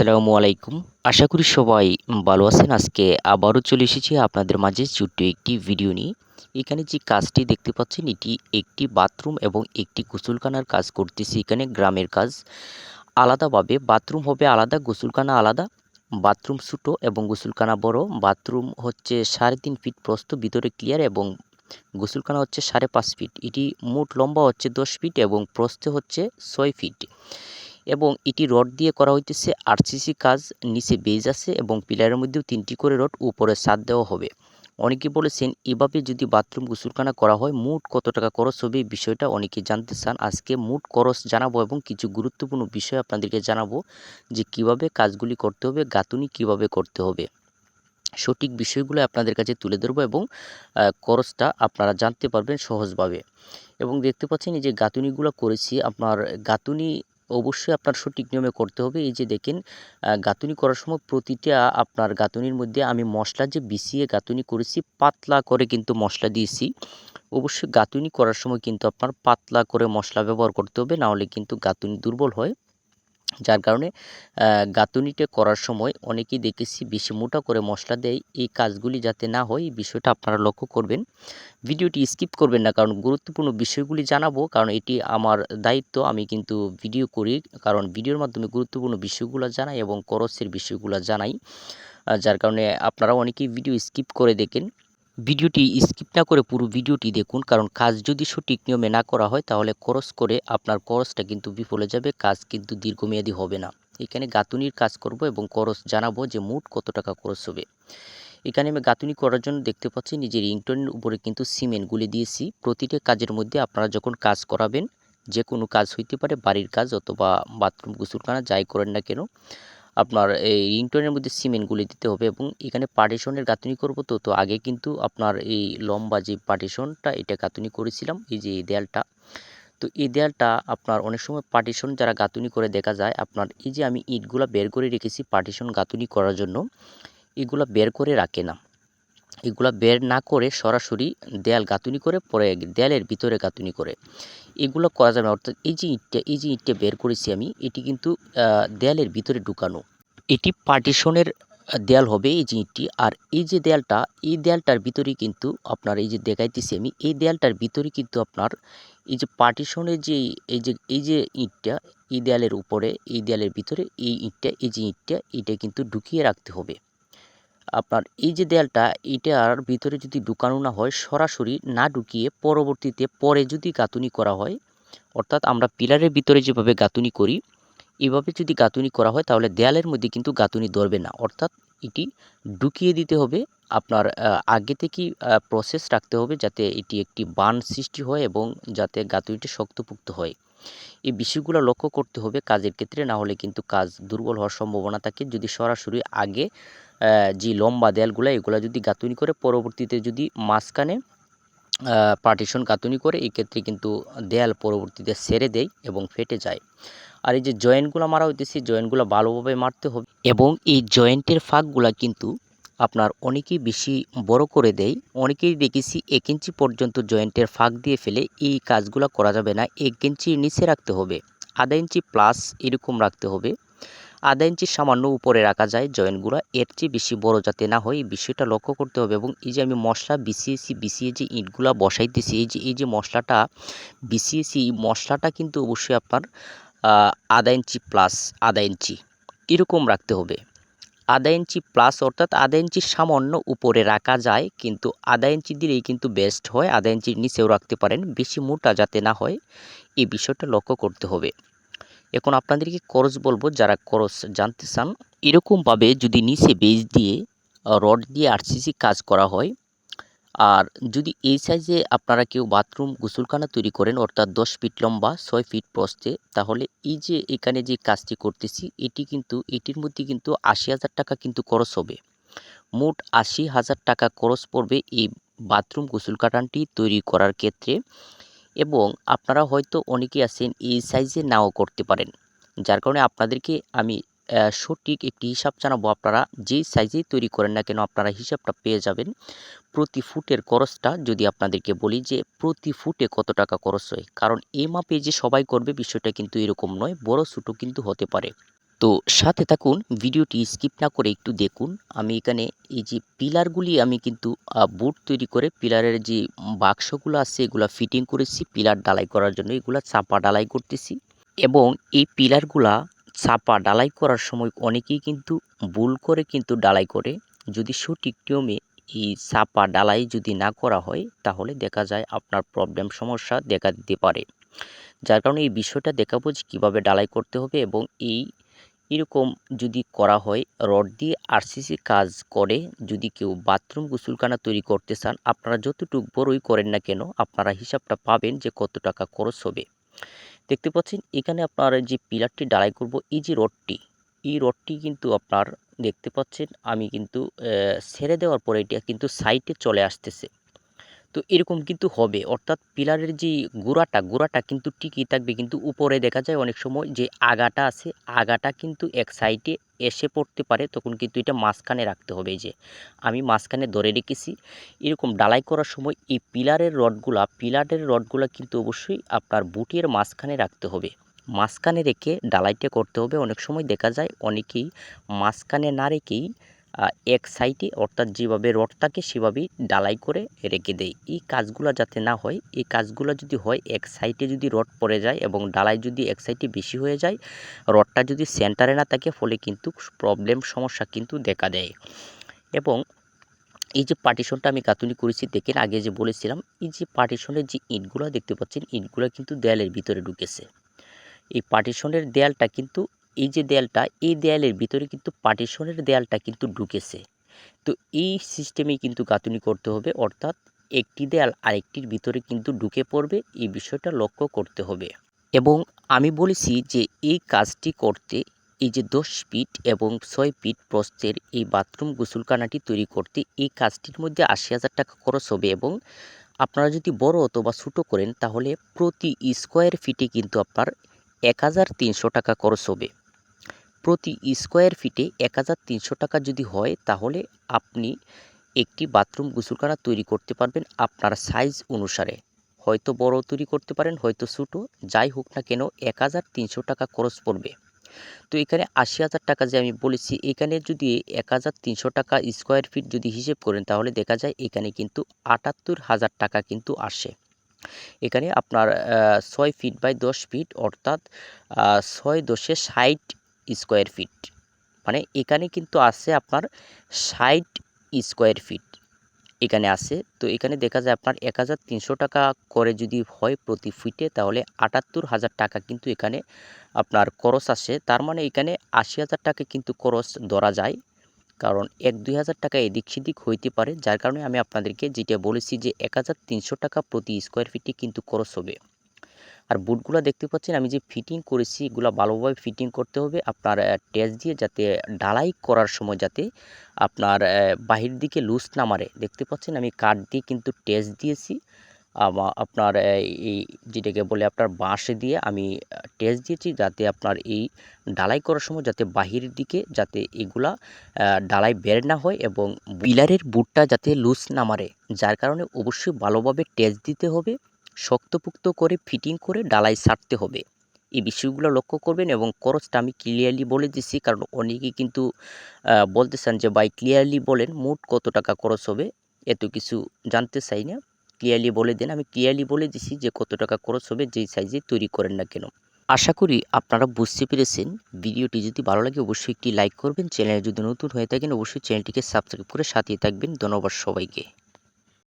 আসসালামু আলাইকুম। আশা করি সবাই ভালো আছেন। আজকে আবারও চলে এসেছি আপনাদের মাঝে ছোট্ট একটি ভিডিও নিয়ে। এখানে যে কাজটি দেখতে পাচ্ছেন, এটি একটি বাথরুম এবং একটি গোসলখানার কাজ করতেছি। এখানে গ্রামের কাজ আলাদাভাবে। বাথরুম হবে আলাদা, গোসলখানা আলাদা। বাথরুম ছোটো এবং গোসলখানা বড়। বাথরুম হচ্ছে সাড়ে তিন ফিট প্রস্থ, ভিতরে ক্লিয়ার এবং গোসলখানা হচ্ছে সাড়ে পাঁচ ফিট। এটি মোট লম্বা হচ্ছে দশ ফিট এবং প্রস্থে হচ্ছে ছয় ফিট। এবং এটি রড দিয়ে করা হইতেছে আরসিসি কাজ নিচে বেজ আছে এবং পিলারের মধ্যেও তিনটি করে রড উপরে ছাদ দেওয়া হবে। অনেকে বলেছেন, এভাবে যদি বাথরুম গোসলখানা করা হয়, মোট কত টাকা খরচ হবে এই বিষয়টা অনেকে জানতে চান। আজকে মোট খরচ জানাব এবং কিছু গুরুত্বপূর্ণ বিষয় আপনাদেরকে জানাব যে কীভাবে কাজগুলি করতে হবে, গাঁথুনি কীভাবে করতে হবে। সঠিক বিষয়গুলো আপনাদের কাছে তুলে ধরবো এবং খরচটা আপনারা জানতে পারবেন সহজভাবে। এবং দেখতে পাচ্ছেন এই যে গাঁথুনিগুলো করেছি, আপনার গাঁথুনি অবশ্যই আপনার সঠিক নিয়মে করতে হবে। এই যে দেখেন গাঁথুনি করার সময় প্রতিটা আপনার গাঁথুনির মধ্যে আমি মশলা যে বিছিয়ে গাঁথুনি করেছি, পাতলা করে কিন্তু মশলা দিয়েছি। অবশ্যই গাঁথুনি করার সময় কিন্তু আপনার পাতলা করে মশলা ব্যবহার করতে হবে, নাহলে কিন্তু গাঁথুনি দুর্বল হয়। যার কারণে গাঁথুনিটা করার সময় অনেকেই দেখেছি বেশি মোটা করে মশলা দেয়। এই কাজগুলি যাতে না হয়, এই বিষয়টা আপনারা লক্ষ্য করবেন। ভিডিওটি স্কিপ করবেন না, কারণ গুরুত্বপূর্ণ বিষয়গুলি জানাব, কারণ এটি আমার দায়িত্ব, আমি কিন্তু ভিডিও করি, কারণ ভিডিওর মাধ্যমে গুরুত্বপূর্ণ বিষয়গুলো জানাই এবং করসের বিষয়গুলো জানাই। যার কারণে আপনারা অনেকেই ভিডিও স্কিপ করে দেখেন। ভিডিওটি স্কিপ না করে পুরো ভিডিওটি দেখুন, কারণ কাজ যদি সঠিক নিয়মে না করা হয়, তাহলে খরচ করে আপনার খরচটা কিন্তু বিফলে যাবে, কাজ কিন্তু দীর্ঘমেয়াদী হবে না। এখানে গাঁথুনির কাজ করব এবং খরচ জানাব যে মোট কত টাকা খরচ হবে। এখানে আমি গাঁথুনি করার জন্য দেখতে পাচ্ছি, নিজের ইন্টারনেট উপরে কিন্তু সিমেন্ট গুলে দিয়েছি। প্রতিটা কাজের মধ্যে আপনারা যখন কাজ করাবেন যে কোনো কাজ হইতে পারে, বাড়ির কাজ অথবা বাথরুম, গোসলখানা, যাই করেন না কেন আপনার এই রিংটোনের মধ্যে সিমেন্টগুলি দিতে হবে এবং এখানে পার্টিশনের গাঁথনি করব তো তো আগে কিন্তু আপনার এই লম্বা যে পার্টিশনটা এটা গাঁথনি করেছিলাম, এই যে এই দেয়ালটা। তো এই দেয়ালটা আপনার অনেক সময় পার্টিশন যারা গাঁথনি করে দেখা যায়, আপনার এই যে আমি ইটগুলা বের করে রেখেছি পার্টিশন গাঁথনি করার জন্য, এগুলা বের করে রাখে না। এগুলা বের না করে সরাসরি দেয়াল গাঁথুনি করে, পরে দেয়ালের ভিতরে গাঁথুনি করে। এগুলো করা যাবে অর্থাৎ এই যে ইটটা, এই যে ইটটা বের করেছি আমি, এটি কিন্তু দেয়ালের ভিতরে ঢুকানো। এটি পার্টিশনের দেয়াল হবে এই ইটটি। আর এই যে দেয়ালটা, এই দেয়ালটার ভিতরে কিন্তু আপনার, এই যে দেখাইতেছি আমি, এই দেয়ালটার ভিতরে কিন্তু আপনার, এই যে পার্টিশনের যে, এই যে এই যে ইটটা, এই দেয়ালের উপরে, এই দেয়ালের ভিতরে, এই ইটটা, এই যে ইটটা, এটা কিন্তু ঢুকিয়ে রাখতে হবে। আপনার এই যে দেয়ালটা, এটার ভিতরে যদি ঢুকানো না হয়, সরাসরি না ঢুকিয়ে পরবর্তীতে পরে যদি গাঁথুনি করা হয়, অর্থাৎ আমরা পিলারের ভিতরে যেভাবে গাঁথুনি করি, এভাবে যদি গাঁথুনি করা হয়, তাহলে দেয়ালের মধ্যে কিন্তু গাঁথুনি ধরবে না। অর্থাৎ এটি ঢুকিয়ে দিতে হবে। আপনার আগে থেকেই প্রসেস রাখতে হবে যাতে এটি একটি বান সৃষ্টি হয় এবং যাতে গাঁথুনিটি শক্তপুক্ত হয়। এই বিষয়গুলো লক্ষ্য করতে হবে কাজের ক্ষেত্রে, না হলে কিন্তু কাজ দুর্বল হওয়ার সম্ভাবনা থাকে। যদি সরাসরি আগে যে লম্বা দেয়ালগুলো, এগুলো যদি গাঁথুনি করে, পরবর্তীতে যদি মাঝখানে পার্টিশন গাঁথুনি করে, এক্ষেত্রে কিন্তু দেয়াল পরবর্তীতে সেরে দেয় এবং ফেটে যায়। আর এই যে জয়েন্টগুলো মারা হইতেছে জয়েন্টগুলো ভালোভাবে মারতে হবে। এবং এই জয়েন্টের ফাঁকগুলা কিন্তু আপনার অনেকেই বেশি বড় করে দেয়। অনেকেই দেখেছি এক ইঞ্চি পর্যন্ত জয়েন্টের ফাঁক দিয়ে ফেলে এই কাজগুলো করা যাবে না। এক ইঞ্চির নিচে রাখতে হবে, আধা ইঞ্চি প্লাস এরকম রাখতে হবে। আধা ইঞ্চি সামান্য উপরে রাখা যায় জয়েন্টগুলো, এর চেয়ে বেশি বড় যাতে না হয়। এই বিষয়টা লক্ষ্য করতে হবে এবং এই যে আমি মশলা বিছিয়েছি, বিছিয়ে যে ইটগুলা বসাইতেছি, এই যে এই যে মশলাটা বিছিয়েছি মশলাটা কিন্তু অবশ্যই আপনার আধা ইঞ্চি প্লাস আধা ইঞ্চি। এরকম রাখতে হবে। আধা ইঞ্চি প্লাস অর্থাৎ আধা ইঞ্চি সামান্য উপরে রাখা যায়, কিন্তু আধা ইঞ্চি দিলেই কিন্তু বেস্ট হয়। আধা ইঞ্চির নিচেও রাখতে পারেন। বেশি মোটা যাতে না হয়, এই বিষয়টা লক্ষ্য করতে হবে। এখন আপনাদেরকে খরচ বলব, যারা খরচ জানতে চান, এরকমভাবে যদি নিচে বেজ দিয়ে রড দিয়ে আরসিসি কাজ করা হয় আর যদি এই সাইজে আপনারা কেউ বাথরুম গোসলখানা তৈরি করেন, অর্থাৎ দশ ফিট লম্বা, ছয় ফিট প্রস্তে তাহলে এই যে এখানে যে কাজটি করতেছি, এটি কিন্তু, এটির মধ্যে কিন্তু আশি হাজার টাকা কিন্তু খরচ হবে। মোট আশি হাজার টাকা খরচ পড়বে এই বাথরুম গোসলখানাটি তৈরি করার ক্ষেত্রে এবং আপনারা হয়তো অনেকে আছেন এই সাইজে নাও করতে পারেন। যার কারণে আপনাদেরকে আমি সঠিক একটি হিসাব জানাব আপনারা। যেই সাইজেই তৈরি করেন না কেন আপনারা হিসাবটা পেয়ে যাবেন। প্রতি ফুটের খরচটা যদি আপনাদেরকে বলি যে প্রতি ফুটে কত টাকা খরচ হয়। কারণ এই মাপে যে সবাই করবে বিষয়টা কিন্তু এরকম নয়, বড় ছোটো কিন্তু হতে পারে। তো সাথে থাকুন, ভিডিওটি স্কিপ না করে একটু দেখুন। আমি এখানে এই যে পিলারগুলি আমি কিন্তু বুট তৈরি করে পিলারের যে বাক্সগুলো আছে এগুলো ফিটিং করেছি। পিলার ডালাই করার জন্য এগুলো চাপা ডালাই করতেছি। এবং এই পিলারগুলা চাপা ডালাই করার সময় অনেকেই কিন্তু ভুল করে কিন্তু ডালাই করে। যদি সঠিক নিয়মে এই চাপা ডালাই যদি না করা হয়, তাহলে দেখা যায় আপনার প্রবলেম সমস্যা দেখা দিতে পারে। যার কারণে এই বিষয়টা দেখাবো যে কীভাবে ডালাই করতে হবে এবং এই এরকম যদি করা হয়, রড দিয়ে আরসিসি কাজ করে, যদি কেউ বাথরুম গোসলখানা তৈরি করতে চান, আপনারা যতটুকু বড়ই করেন না কেন, আপনারা হিসাবটা পাবেন যে কত টাকা খরচ হবে। দেখতে পাচ্ছেন, এখানে আপনার যে পিলারটি ডালাই করব, এই যে রডটি, এই রডটি কিন্তু আপনার দেখতে পাচ্ছেন, আমি কিন্তু ছেড়ে দেওয়ার পরে এটা কিন্তু সাইটে চলে আসতেছে। তো এরকম কিন্তু হবে। অর্থাৎ পিলারের যে গোড়াটা গোড়াটা কিন্তু টিকি থাকবে। কিন্তু উপরে দেখা যায় অনেক সময় যে আগাটা আছে, আগাটা কিন্তু এক সাইডে এসে পড়তে পারে। তখন কিন্তু এটা মাঝখানে রাখতে হবে। যে আমি মাঝখানে ধরে রেখেছি। এরকম ডালাই করার সময় এই পিলারের রডগুলা পিলারের রডগুলা কিন্তু অবশ্যই আপনার বুটের মাঝখানে রাখতে হবে। মাঝখানে রেখে ডালাইটা করতে হবে। অনেক সময় দেখা যায় অনেকেই মাঝখানে না রেখেই এক সাইডে অর্থাৎ যেভাবে রড থাকে সেভাবেই ডালাই করে রেখে দেয়। এই কাজগুলো যাতে না হয়, এই কাজগুলো যদি হয়, এক সাইডে যদি রড পড়ে যায় এবং ডালাই যদি এক সাইডে বেশি হয়ে যায়, রডটা যদি সেন্টারে না থাকে, ফলে কিন্তু প্রবলেম, সমস্যা কিন্তু দেখা দেয়। এবং এই যে পার্টিশনটা আমি কাতুনি করেছি, দেখেন আগে যে বলেছিলাম, এই যে পার্টিশনের যে ইটগুলো দেখতে পাচ্ছেন, ইটগুলো কিন্তু দেয়ালের ভিতরে ঢুকেছে। এই পার্টিশনের দেয়ালটা কিন্তু এই যে দেয়ালটা, এই দেয়ালের ভিতরে কিন্তু পার্টিশনের দেয়ালটা কিন্তু ঢুকেছে। তো এই সিস্টেমেই কিন্তু গাঁথুনি করতে হবে, অর্থাৎ একটি দেয়াল আরেকটির ভিতরে কিন্তু ঢুকে পড়বে, এই বিষয়টা লক্ষ্য করতে হবে। এবং আমি বলেছি যে এই কাজটি করতে এই যে দশ ফিট এবং ছয় ফিট প্রস্থের এই বাথরুম গোসলখানাটি তৈরি করতে এই কাজটির মধ্যে আশি হাজার টাকা খরচ হবে এবং আপনারা যদি বড় অথবা ছোটো করেন, তাহলে প্রতি স্কোয়ার ফিটে কিন্তু আপনার এক হাজার তিনশো টাকা খরচ হবে। প্রতি স্কোয়ার ফিটে এক হাজার তিনশো টাকা যদি হয়, তাহলে আপনি একটি বাথরুম গোসলখানা তৈরি করতে পারবেন আপনার সাইজ অনুসারে। হয়তো বড় তৈরি করতে পারেন, হয়তো ছোটো, যাই হোক না কেন এক হাজার তিনশো টাকা খরচ পড়বে। তো এখানে আশি হাজার টাকা যে আমি বলেছি, এখানে যদি এক হাজার তিনশো টাকা স্কোয়ার ফিট যদি হিসেব করেন, তাহলে দেখা যায় এখানে কিন্তু আটাত্তর হাজার টাকা কিন্তু আসে। এখানে আপনার ছয় ফিট বাই দশ ফিট, অর্থাৎ ছয় দশে ষাট স্কোয়ার ফিট। মানে এখানে কিন্তু আছে আপনার ষাট স্কোয়ার ফিট। এখানে আছে। তো এখানে দেখা যায় আপনার এক হাজার তিনশো টাকা করে যদি হয় প্রতি ফিটে, তাহলে আটাত্তর হাজার টাকা কিন্তু এখানে আপনার খরচ আসে। তার মানে এখানে আশি হাজার টাকা কিন্তু খরচ ধরা যায়। কারণ এক দুই হাজার টাকা এদিক সেদিক হইতে পারে। যার কারণে আমি আপনাদেরকে যেটা বলেছি যে এক হাজার তিনশো টাকা প্রতি স্কোয়ার ফিটে কিন্তু খরচ হবে। আর বুটগুলো দেখতে পাচ্ছেন, আমি যে ফিটিং করেছি, এগুলো ভালোভাবে ফিটিং করতে হবে। আপনার টেস্ট দিয়ে যাতে ডালাই করার সময় যাতে আপনার বাহির দিকে লুজ না মারে। দেখতে পাচ্ছেন, আমি কাঠ দিয়ে কিন্তু টেস্ট দিয়েছি। আপনার এই যেটাকে বলে আপনার বাঁশে দিয়ে আমি টেস্ট দিয়েছি যাতে আপনার এই ডালাই করার সময় যাতে বাহিরের দিকে যাতে এগুলা ডালাই বের না হয় এবং বিলারের বুটটা যাতে লুজ না মারে। যার কারণে অবশ্যই ভালোভাবে টেস্ট দিতে হবে। শক্তপুক্ত করে ফিটিং করে ডালাই ছাড়তে হবে। এই বিষয়গুলো লক্ষ্য করবেন এবং খরচটা আমি ক্লিয়ারলি বলে দিচ্ছি কারণ অনেকেই কিন্তু বলতে চান যে, ভাই ক্লিয়ারলি বলেন মোট কত টাকা খরচ হবে? এত কিছু জানতে চাই না। ক্লিয়ারলি বলে দেন। আমি ক্লিয়ারলি বলে দিছি যে, কত টাকা খরচ হবে, যেই সাইজে তৈরি করেন না কেন। আশা করি আপনারা বুঝতে পেরেছেন। ভিডিওটি যদি ভালো লাগে, অবশ্যই একটি লাইক করবেন। চ্যানেলে যদি নতুন হয়ে থাকেন, অবশ্যই চ্যানেলটিকে সাবস্ক্রাইব করে সাথে থাকবেন। ধন্যবাদ সবাইকে।